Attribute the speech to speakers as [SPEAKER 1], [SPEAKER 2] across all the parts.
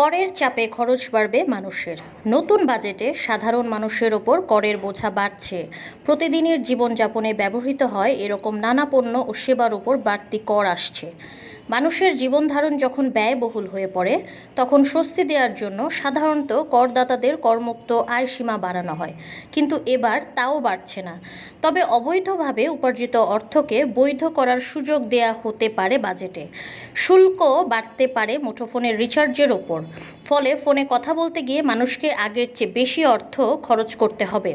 [SPEAKER 1] করের চাপে খরচ বাড়বে মানুষের। নতুন বাজেটে সাধারণ মানুষের ওপর করের বোঝা বাড়ছে। প্রতিদিনের জীবনযাপনে ব্যবহৃত হয় এরকম নানা পণ্য ও সেবার উপর বাড়তি কর আসছে। মানুষের জীবনধারণ যখন ব্যয়বহুল হয়ে পড়ে, তখন স্বস্তি দেওয়ার জন্য সাধারণত করদাতাদের করমুক্ত আয় সীমা বাড়ানো হয়। কিন্তু এবার তাও বাড়ছে না। তবে অবৈধভাবে উপার্জিত অর্থকে বৈধ করার সুযোগ দেয়া হতে পারে বাজেটে। শুল্ক বাড়তে পারে মুঠোফোনের রিচার্জের ওপর। ফলে ফোনে কথা বলতে গিয়ে মানুষকে আগের চেয়ে বেশি অর্থ খরচ করতে হবে।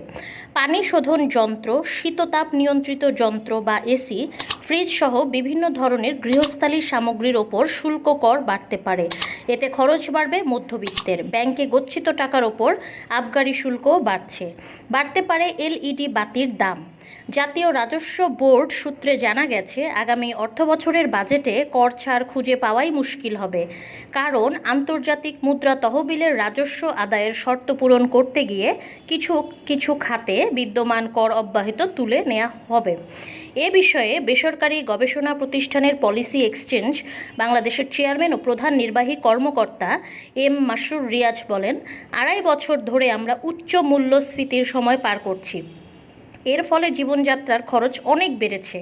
[SPEAKER 1] পানি শোধন যন্ত্র, শীততাপ নিয়ন্ত্রিত যন্ত্র বা এসি ফ্রিজ সহ বিভিন্ন ধরনের গৃহস্থালী সামগ্রীর ওপর শুল্ক কর বাড়তে পারে। এতে খরচ বাড়বে মধ্যবিত্তের। ব্যাংকে গচ্ছিত টাকার ওপর আবগারি শুল্ক বাড়ছে। বাড়তে পারে এলইডি বাতির দাম। জাতীয় রাজস্ব বোর্ড সূত্রে জানা গেছে, আগামী অর্থবছরের বাজেটে কর ছাড় খুঁজে পাওয়াই মুশকিল হবে। কারণ, আন্তর্জাতিক মুদ্রা তহবিলের রাজস্ব আদায়ের শর্ত পূরণ করতে গিয়ে কিছু কিছু খাতে বিদ্যমান কর অব্যাহত তুলে নেওয়া হবে। এ বিষয়ে বেসরকারি গবেষণা প্রতিষ্ঠানের পলিসি এক্সচেঞ্জ বাংলাদেশের চেয়ারম্যান ও প্রধান নির্বাহী কর্মকর্তা এম মাসুর রিয়াজ বলেন, আড়াই বছর ধরে আমরা উচ্চ মূল্যস্ফীতির সময় পার করছি। এর ফলে জীবনযাত্রার খরচ অনেক বেড়েছে।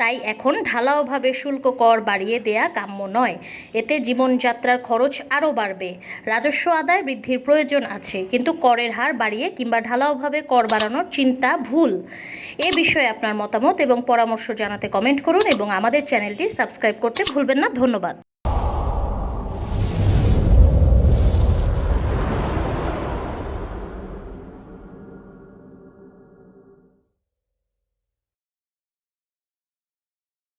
[SPEAKER 1] তাই এখন ঢালাওভাবে শুল্ক কর বাড়িয়ে দেয়া কাম্য নয়। এতে জীবনযাত্রার খরচ আরও বাড়বে। রাজস্ব আদায় বৃদ্ধির প্রয়োজন আছে, কিন্তু করের হার বাড়িয়ে কিংবা ঢালাওভাবে কর বাড়ানোর চিন্তা ভুল। এ বিষয়ে আপনার মতামত এবং পরামর্শ জানাতে কমেন্ট করুন এবং আমাদের চ্যানেলটি সাবস্ক্রাইব করতে ভুলবেন না। ধন্যবাদ।